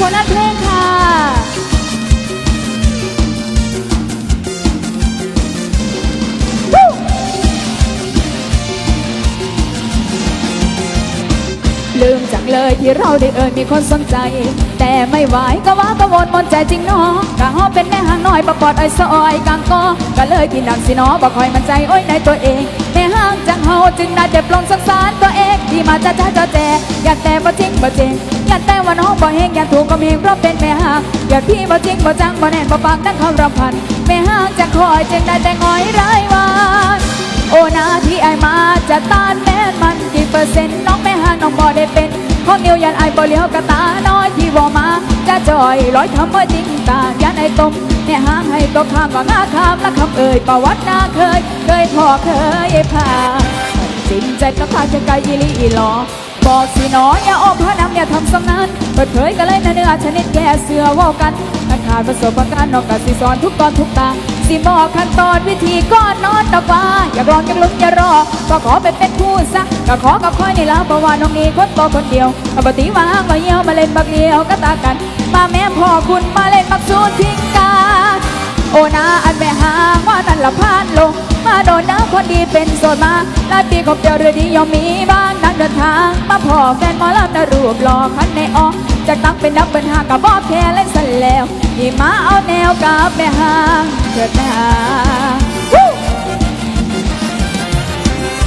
ผลงานเพลงค่ะ ลืมจังเลยที่เราได้เอ่ยมีคนสนใจ แต่ไม่ไหวก็ว่าก็วนมนใจจริงเนาะกะฮอเป็นแม่หางน้อยประปอดไอ้ซอยกลางกอก็เลยที่หนักสิเนาะบ่คอยมันใจโอ้ยในตัวเองแม่ห้างจังเฮาจึงได้แต่ปลงสงสารตัวเอง ที่มาจ้าจ้าจ้าแจอยากแต่บ่จริงบ่จริงอยากแต่ว่าน้องบ่เฮงอยากถูกก็มีเพราะเป็นแม่ห้างอยากพี่บ่จริงบ่จังบ่แน่นบ่ฟังดังคำรำพันแม่ห้างจะคอยจึงได้แต่งอยรายวันโอนาที่ไอมาจะต้านแม่นมันกี่เปอร์เซ็นต์น้องแม่ห่างน้องบ่ได้เป็นคนเดียวยันไอายบ่เลี้ยวกระตาน้อยที่บ่มาจะจอยร้อยคำว่าจริงตายันไอตมแม่ห่างให้ตกข้ามก็งาข้ามและคำเอ่ยประวัตินาเคย เคยพอเคยพาจ ริงใจก็พาจะไกลอีหลีอีหลอบอกสิหนออย่าอ้อมพระนำอย่าทำสำนันเปิดเผยกันเลยนะเนื้อชนิดแก่เสือว่ากันถ้าขาดประสบการณ์นอกกสิสอนทุกตอนทุกตาสิบอกขั้นตอนวิธีก่อนนอนดอกว่าอย่ากลองอยาลุ้นอย่ารอก็ขอไปเป็นผู้ซะก็ขอกับคอยนี่ละเพราะว่าน้องนี้คนโตคนเดียวปกติว่างมาเยี่ยวมาเล่นบักเดียวก็ตากัน มาแม่พ่อคุณมาเล่นบักซูนทิ้งกันโอนาอันแม่หางว่านั่นละพานลง โดนน้ำคนดีเป็นโสดมาลาปีของเดียวเรือดียอมมีบ้างนักเดินทาง มาพ่อแฟนหมอลำนารูปหล่อคันในออกจากตั้งเป็นนักเป็นหางกับบ่แพ้เล่นสันแล้วนี่มาเอาแนวกับแม่หางเถิดนาวู้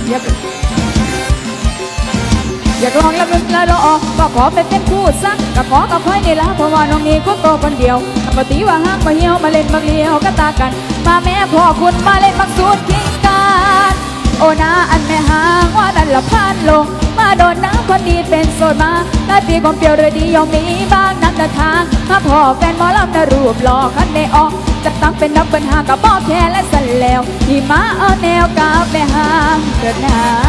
อยากอยากลองละมึงละรอก็ขอไปเป็นคู่ซักก็ขอกับค่อยนี่ละเพราะว่าน้องนี่ก็โตคนเดียว ปกติว่าห้างมาเหี่ยวมาเล่นบักเลี้ยวก็ตากัน มาแม่พ่อคุณมาเล่นบักสูดคิงกันโอนาอันแม่หางว่านั่นละพานลง มาโดนน้ำคนดีเป็นโสดมาหลายปีของเปรียวเรือดียอมมีบ้างนักเดินทางมาพ่อแฟนหมอลำนารูปหล่อคันในออกจะตั้งเป็นนักเป็นหากับบ่อแค่และสันแล้วที่มาเอาแนวกับแม่หางเกิดหนา